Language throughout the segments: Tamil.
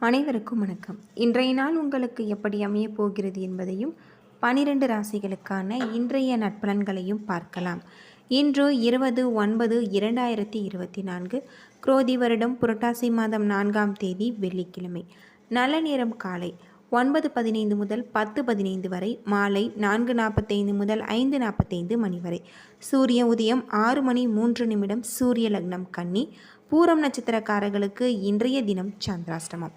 அனைவருக்கும் வணக்கம். இன்றைய நாள் உங்களுக்கு எப்படி அமையப் போகிறது என்பதையும் பனிரெண்டு ராசிகளுக்கான இன்றைய நட்பலன்களையும் பார்க்கலாம். இன்று இருபது ஒன்பது இரண்டாயிரத்தி இருபத்தி நான்கு குரோதி வருடம் புரட்டாசி மாதம் நான்காம் தேதி வெள்ளிக்கிழமை. நல்ல நேரம் காலை ஒன்பது பதினைந்து முதல் பத்து பதினைந்து வரை மாலை நான்கு நாற்பத்தைந்து முதல் ஐந்து நாற்பத்தைந்து மணி வரை. சூரிய உதயம் ஆறு மணி மூன்று நிமிடம் சூரிய லக்னம் கன்னி. பூரம் நட்சத்திரக்காரர்களுக்கு இன்றைய தினம் சந்திராஷ்டமம்.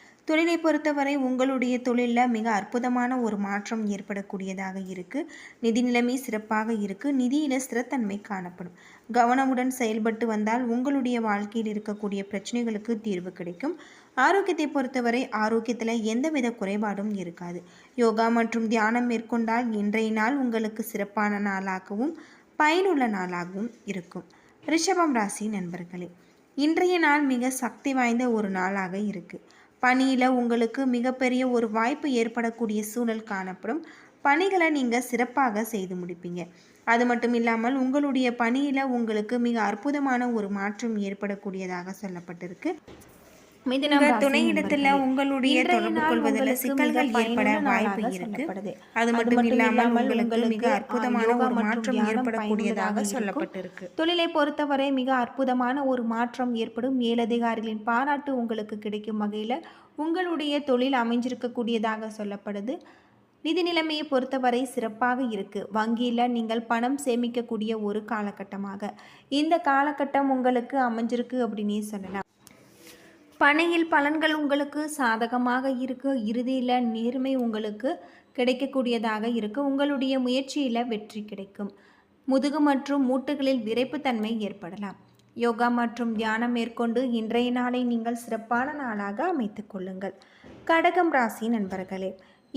தொழிலை பொறுத்தவரை உங்களுடைய தொழிலில் மிக அற்புதமான ஒரு மாற்றம் ஏற்படக்கூடியதாக இருக்குது நிதி நிலைமை சிறப்பாக இருக்குது நிதியில் ஸ்திரத்தன்மை காணப்படும். கவனமுடன் செயல்பட்டு வந்தால் உங்களுடைய வாழ்க்கையில் இருக்கக்கூடிய பிரச்சனைகளுக்கு தீர்வு கிடைக்கும். ஆரோக்கியத்தை பொறுத்தவரை ஆரோக்கியத்தில் எந்தவித குறைபாடும் இருக்காது. யோகா மற்றும் தியானம் மேற்கொண்டால் இன்றைய நாள் உங்களுக்கு சிறப்பான நாளாகவும் பயனுள்ள நாளாகவும் இருக்கும். ரிஷபம் ராசி நண்பர்களே இன்றைய நாள் மிக சக்தி வாய்ந்த ஒரு நாளாக இருக்குது பணியில் உங்களுக்கு மிகப்பெரிய ஒரு வாய்ப்பு ஏற்படக்கூடிய சூழல் காணப்படும். பணிகளை நீங்கள் சிறப்பாக செய்து முடிப்பீங்க. அது மட்டும் இல்லாமல் உங்களுடைய பணியில் உங்களுக்கு மிக அற்புதமான ஒரு மாற்றம் ஏற்படக்கூடியதாக சொல்லப்பட்டிருக்கு. துணையிடத்துல. உங்களுடைய தொடர்பு கொள்வதில் சிக்கல்கள் ஏற்பட வாய்ப்பு இருக்கு. அது மட்டும் இல்லாமல் உங்களுக்கு மிக அற்புதமான ஒரு மற்றும் ஏற்படக்கூடியதாக. சொல்லப்பட்டிருக்கு தொழிலை பொறுத்தவரை மிக அற்புதமான ஒரு மாற்றம் ஏற்படும் மேலதிகாரிகளின் பாராட்டு உங்களுக்கு கிடைக்கும் வகையில் உங்களுடைய தொழில் அமைஞ்சிருக்கக்கூடியதாக சொல்லப்படுது நிதி நிலைமையை பொறுத்தவரை சிறப்பாக இருக்குது வங்கியில் நீங்கள் பணம் சேமிக்கக்கூடிய ஒரு காலகட்டமாக இந்த காலகட்டம் உங்களுக்கு அமைஞ்சிருக்கு அப்படின்னே சொல்லலாம் பணியில் பலன்கள் உங்களுக்கு சாதகமாக இருக்கு. இறுதியில் நேர்மை உங்களுக்கு கிடைக்கக்கூடியதாக இருக்கு. உங்களுடைய முயற்சியில் வெற்றி கிடைக்கும். முதுகு மற்றும் மூட்டுகளில் விரைப்புத்தன்மை ஏற்படலாம். யோகா மற்றும் தியானம் மேற்கொண்டு இன்றைய நாளை நீங்கள் சிறப்பான நாளாக அமைத்து கொள்ளுங்கள். கடகம் ராசி நண்பர்களே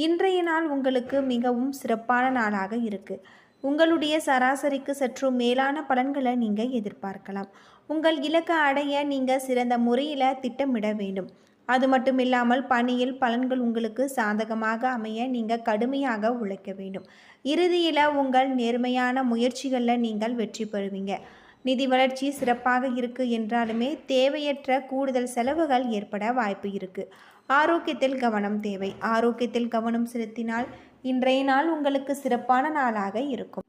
இன்றைய நாள் உங்களுக்கு மிகவும் சிறப்பான நாளாக இருக்குது உங்களுடைய சராசரிக்கு சற்று மேலான பலன்களை நீங்கள் எதிர்பார்க்கலாம். உங்கள் இலக்கை அடைய நீங்கள் சிறந்த முறையில் திட்டமிட வேண்டும். அது மட்டும் இல்லாமல் பணியில் பலன்கள் உங்களுக்கு சாதகமாக அமைய நீங்கள் கடுமையாக உழைக்க வேண்டும். இறுதியில் உங்கள் நேர்மையான முயற்சிகளில் நீங்கள் வெற்றி பெறுவீங்க. நிதி வளர்ச்சி சிறப்பாக இருக்குது என்றாலுமே தேவையற்ற கூடுதல் செலவுகள் ஏற்பட வாய்ப்பு இருக்குது ஆரோக்கியத்தில் கவனம் தேவை. ஆரோக்கியத்தில் கவனம் செலுத்தினால் இன்றைய நாள் உங்களுக்கு சிறப்பான நாளாக இருக்கும்.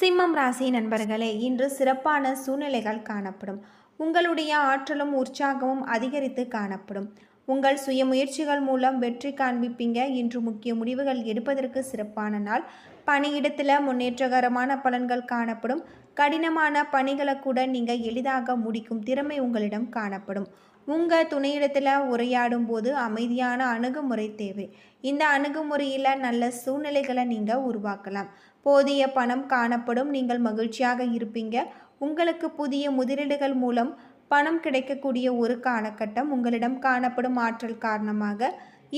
சிம்மம் ராசி நண்பர்களே இன்று சிறப்பான சூழ்நிலைகள் காணப்படும். உங்களுடைய ஆற்றலும் உற்சாகமும் அதிகரித்து காணப்படும். உங்கள் சுய முயற்சிகள் மூலம் வெற்றி காண்பிப்பீங்க. இன்று முக்கிய முடிவுகள் எடுப்பதற்கு சிறப்பான நாள். பணியிடத்தில் முன்னேற்றகரமான பலன்கள் காணப்படும். கடினமான பணிகளை கூட நீங்கள் எளிதாக முடிக்கும் திறமை உங்களிடம் காணப்படும். உங்கள் துணையிடத்தில் உரையாடும் போது அமைதியான அணுகுமுறை தேவை. இந்த அணுகுமுறையில் நல்ல சூழ்நிலைகளை நீங்கள் உருவாக்கலாம். போதிய பணம் காணப்படும் நீங்கள் மகிழ்ச்சியாக இருப்பீங்க. உங்களுக்கு புதிய முதலீடுகள் மூலம் பணம் கிடைக்கக்கூடிய ஒரு காலகட்டம் உங்களிடம் காணப்படும் ஆற்றல் காரணமாக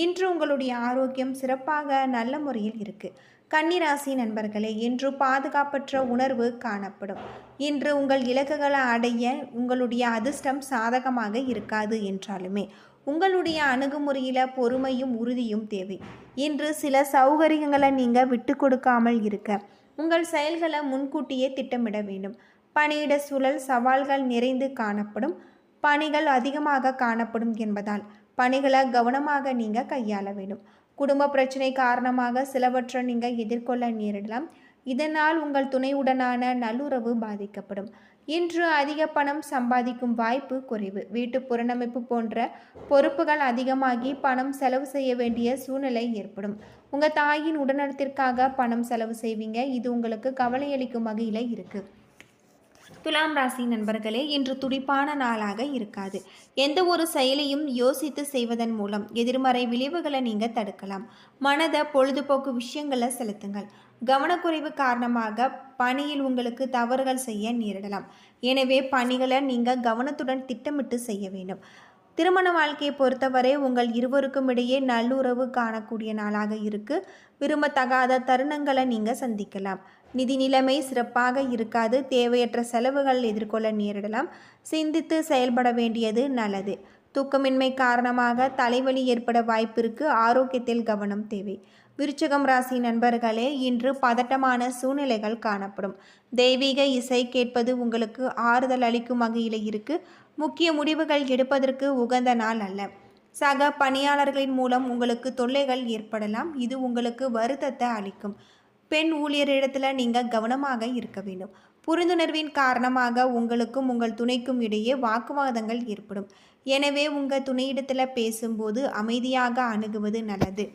இன்று உங்களுடைய ஆரோக்கியம் சிறப்பாக நல்ல முறையில் இருக்குது கன்னிராசி நண்பர்களே இன்று பாதுகாப்பற்ற உணர்வு காணப்படும். இன்று உங்கள் இலக்குகளை அடைய உங்களுடைய அதிர்ஷ்டம் சாதகமாக இருக்காது என்றாலுமே உங்களுடைய அணுகுமுறையில் பொறுமையும் உறுதியும் தேவை. இன்று சில சௌகரியங்களை நீங்கள் விட்டு கொடுக்காமல் இருக்க உங்கள் செயல்களை முன்கூட்டியே திட்டமிட வேண்டும். பணியிட சூழல் சவால்கள் நிறைந்து காணப்படும். பணிகள் அதிகமாக காணப்படும் என்பதால் பணிகளை கவனமாக நீங்கள் கையாள வேண்டும். குடும்ப பிரச்சனை காரணமாக சிலவற்றை நீங்கள் எதிர்கொள்ள நேரிடலாம். இதனால் உங்கள் துணையுடனான நல்லுறவு பாதிக்கப்படும். இன்று அதிக பணம் சம்பாதிக்கும் வாய்ப்பு குறைவு. வீட்டு புறநமைப்பு போன்ற பொறுப்புகள் அதிகமாகி பணம் செலவு செய்ய வேண்டிய சூழ்நிலை ஏற்படும். உங்கள் தாயின் உடல்நலத்திற்காக பணம் செலவு செய்வீங்க. இது உங்களுக்கு கவலையளிக்கும் வகையில் இருக்குது துலாம் ராசி நண்பர்களே இன்று துடிப்பான நாளாக இருக்காது. எந்த ஒரு செயலையும் யோசித்து செய்வதன் மூலம் எதிர்மறை விளைவுகளை நீங்கள் தடுக்கலாம். மனதை பொழுதுபோக்கு விஷயங்களை செலுத்துங்கள். கவனக்குறைவு காரணமாக பணியில் உங்களுக்கு தவறுகள் செய்ய நேரிடலாம். எனவே பணிகளை நீங்கள் கவனத்துடன் திட்டமிட்டு செய்ய வேண்டும். திருமண வாழ்க்கையை பொறுத்தவரை உங்கள் இருவருக்கும் இடையே நல்லுறவு காணக்கூடிய நாளாக இருக்கு. விரும்பத்தகாத தருணங்களை நீங்கள் சந்திக்கலாம். நிதி நிலைமை சிறப்பாக இருக்காது. தேவையற்ற செலவுகள் எதிர்கொள்ள நேரிடலாம். சிந்தித்து செயல்பட வேண்டியது நல்லது. தூக்கமின்மை காரணமாக தலைவலி ஏற்பட வாய்ப்பிற்கு ஆரோக்கியத்தில் கவனம் தேவை. விருச்சகம் ராசி நண்பர்களே இன்று பதட்டமான சூழ்நிலைகள் காணப்படும். தெய்வீக இசை கேட்பது உங்களுக்கு ஆறுதல் அளிக்கும் வகையில் இருக்கு. முக்கிய முடிவுகள் எடுப்பதற்கு உகந்த நாள் அல்ல. சக பணியாளர்களின் மூலம் உங்களுக்கு தொல்லைகள் ஏற்படலாம். இது உங்களுக்கு வருத்தத்தை அளிக்கும். பெண் ஊழியரிடத்தில் நீங்கள் கவனமாக இருக்க வேண்டும். புரிந்துணர்வின் காரணமாக உங்களுக்கும் உங்கள் துணைக்கும் இடையே வாக்குவாதங்கள் ஏற்படும். எனவே உங்கள் துணையிடத்தில் பேசும்போது அமைதியாக அணுகுவது நல்லது.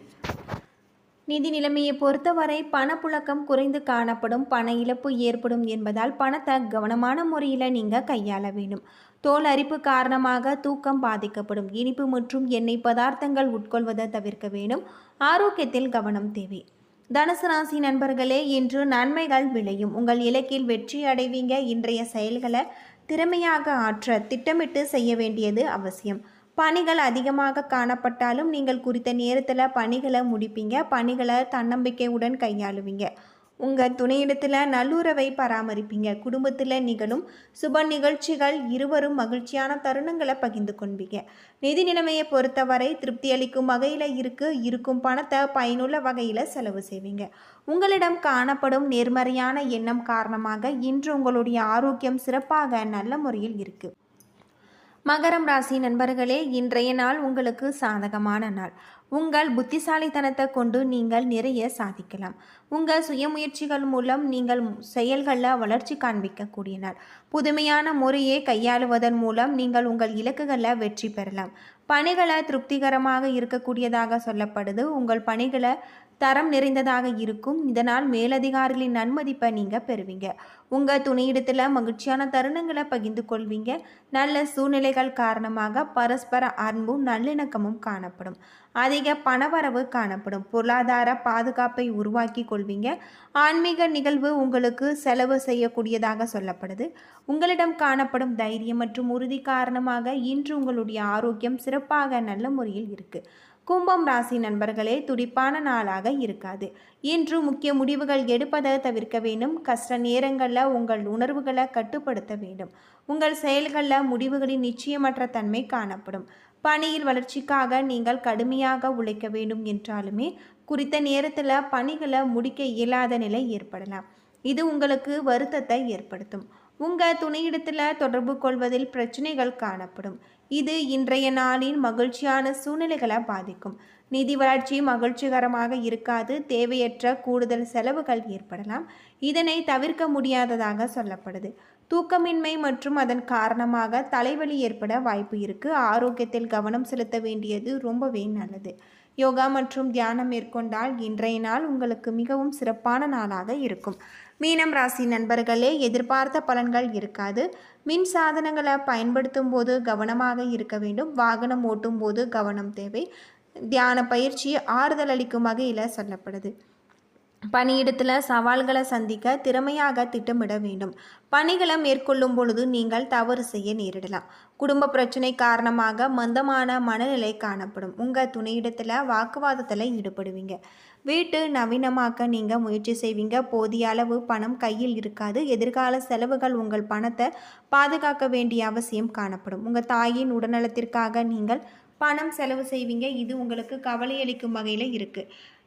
நிதி நிலைமையை பொறுத்தவரை பணப்புழக்கம் குறைந்து காணப்படும் பண இழப்பு ஏற்படும் என்பதால் பணத்தை கவனமான முறையில் நீங்கள் கையாள வேண்டும். தோல் அரிப்பு காரணமாக தூக்கம் பாதிக்கப்படும் இனிப்பு மற்றும் எண்ணெய் பதார்த்தங்கள் உட்கொள்வதை தவிர்க்க வேண்டும். ஆரோக்கியத்தில் கவனம் தேவை. தனுசு ராசி நண்பர்களே இன்று நன்மைகள் விளையும். உங்கள் இலக்கில் வெற்றி அடைவீங்க. இன்றைய செயல்களை திறமையாக ஆற்ற திட்டமிட்டு செய்ய வேண்டியது அவசியம். பணிகள் அதிகமாக காணப்பட்டாலும் நீங்கள் குறித்த நேரத்தில் பணிகளை முடிப்பீங்க. பணிகளை தன்னம்பிக்கையுடன் கையாளுவீங்க. உங்கள் துணையிடத்தில் நல்லுறவை பராமரிப்பீங்க. குடும்பத்தில் நிகழும் சுப நிகழ்ச்சிகள் இருவரும் மகிழ்ச்சியான தருணங்களை பகிர்ந்து கொள்வீங்க. நிதி நிலைமையை பொறுத்தவரை திருப்தி அளிக்கும் வகையில் இருக்கு. இருக்கும் பணத்தை பயனுள்ள வகையில் செலவு செய்வீங்க. உங்களிடம் காணப்படும் நேர்மறையான எண்ணம் காரணமாக இன்று உங்களுடைய ஆரோக்கியம் சிறப்பாக நல்ல முறையில் இருக்குது மகரம் ராசி நண்பர்களே இன்றைய நாள் உங்களுக்கு சாதகமான நாள். உங்கள் புத்திசாலித்தனத்தை கொண்டு நீங்கள் நிறைய சாதிக்கலாம். உங்கள் சுயமுயற்சிகள் மூலம் நீங்கள் செயல்களில் வளர்ச்சி காண்பிக்கக்கூடிய நாள். புதுமையான முறையை கையாளுவதன் மூலம் நீங்கள் உங்கள் இலக்குகளில் வெற்றி பெறலாம். பணிகளை திருப்திகரமாக இருக்கக்கூடியதாக சொல்லப்படுது. உங்கள் பணிகளை தரம் நிறைந்ததாக இருக்கும். இதனால் மேலதிகாரிகளின் நன்மதிப்பை நீங்கள் பெறுவீங்க. உங்கள் துணையிடத்தில் மகிழ்ச்சியான தருணங்களை பகிர்ந்து கொள்வீங்க. நல்ல சூழ்நிலைகள் காரணமாக பரஸ்பர அன்பும் நல்லிணக்கமும் காணப்படும். அதிக பணவரவு காணப்படும். பொருளாதார பாதுகாப்பை உருவாக்கி கொள்வீங்க. ஆன்மீக நிகழ்வு உங்களுக்கு செலவு செய்யக்கூடியதாக சொல்லப்படுது. உங்களிடம் காணப்படும் தைரியம் மற்றும் உறுதி காரணமாக இன்று உங்களுடைய ஆரோக்கியம் சிறப்பாக நல்ல முறையில் இருக்குது கும்பம் ராசி நண்பர்களே துடிப்பான நாளாக இருக்காது. இன்று முக்கிய முடிவுகள் எடுப்பதை தவிர்க்க வேண்டும். கஷ்ட நேரங்களில் உங்கள் உணர்வுகளை கட்டுப்படுத்த வேண்டும். உங்கள் செயல்களில் முடிவுகளின் நிச்சயமற்ற தன்மை காணப்படும். பணியில் வளர்ச்சிக்காக நீங்கள் கடுமையாக உழைக்க வேண்டும் என்றாலுமே குறித்த நேரத்தில் பணிகளை முடிக்க இயலாத நிலை ஏற்படலாம். இது உங்களுக்கு வருத்தத்தை ஏற்படுத்தும். உங்கள் துணையிடத்தில் தொடர்பு கொள்வதில் பிரச்சனைகள் காணப்படும். இது இன்றைய நாளின் மகிழ்ச்சியான சூழ்நிலைகளை பாதிக்கும். நிதி வளர்ச்சி மகிழ்ச்சிகரமாக இருக்காது. தேவையற்ற கூடுதல் செலவுகள் ஏற்படலாம். இதனை தவிர்க்க முடியாததாக சொல்லப்படுது. தூக்கமின்மை மற்றும் அதன் காரணமாக தலைவலி ஏற்பட வாய்ப்பு இருக்கு. ஆரோக்கியத்தில் கவனம் செலுத்த வேண்டியது ரொம்பவே நல்லது. யோகா மற்றும் தியானம் மேற்கொண்டால் இன்றைய நாள் உங்களுக்கு மிகவும் சிறப்பான நாளாக இருக்கும். மீனம் ராசி நண்பர்களே எதிர்பார்த்த பலன்கள் இருக்காது. மின் சாதனங்களை பயன்படுத்தும் போது கவனமாக இருக்க வேண்டும். வாகனம் ஓட்டும் போது கவனம் தேவை. தியான பயிற்சி ஆறுதல் அளிக்கும் வகையில் சொல்லப்படுது. பணியிடத்தில் சவால்களை சந்திக்க திறமையாக திட்டமிட வேண்டும். பணிகளை மேற்கொள்ளும் பொழுது நீங்கள் தவறு செய்ய நேரிடலாம். குடும்ப பிரச்சனை காரணமாக மந்தமான மனநிலை காணப்படும். உங்கள் துணையிடத்தில் வாக்குவாதத்தில் ஈடுபடுவீங்க. வீட்டு நவீனமாக்க நீங்கள் முயற்சி செய்வீங்க. போதிய அளவு பணம் கையில் இருக்காது. எதிர்கால செலவுகள் உங்கள் பணத்தை பாதுகாக்க வேண்டிய அவசியம் காணப்படும். உங்கள் தாயின் உடல்நலத்திற்காக நீங்கள் பணம் செலவு செய்வீங்க. இது உங்களுக்கு கவலையளிக்கும் வகையில் இருக்குது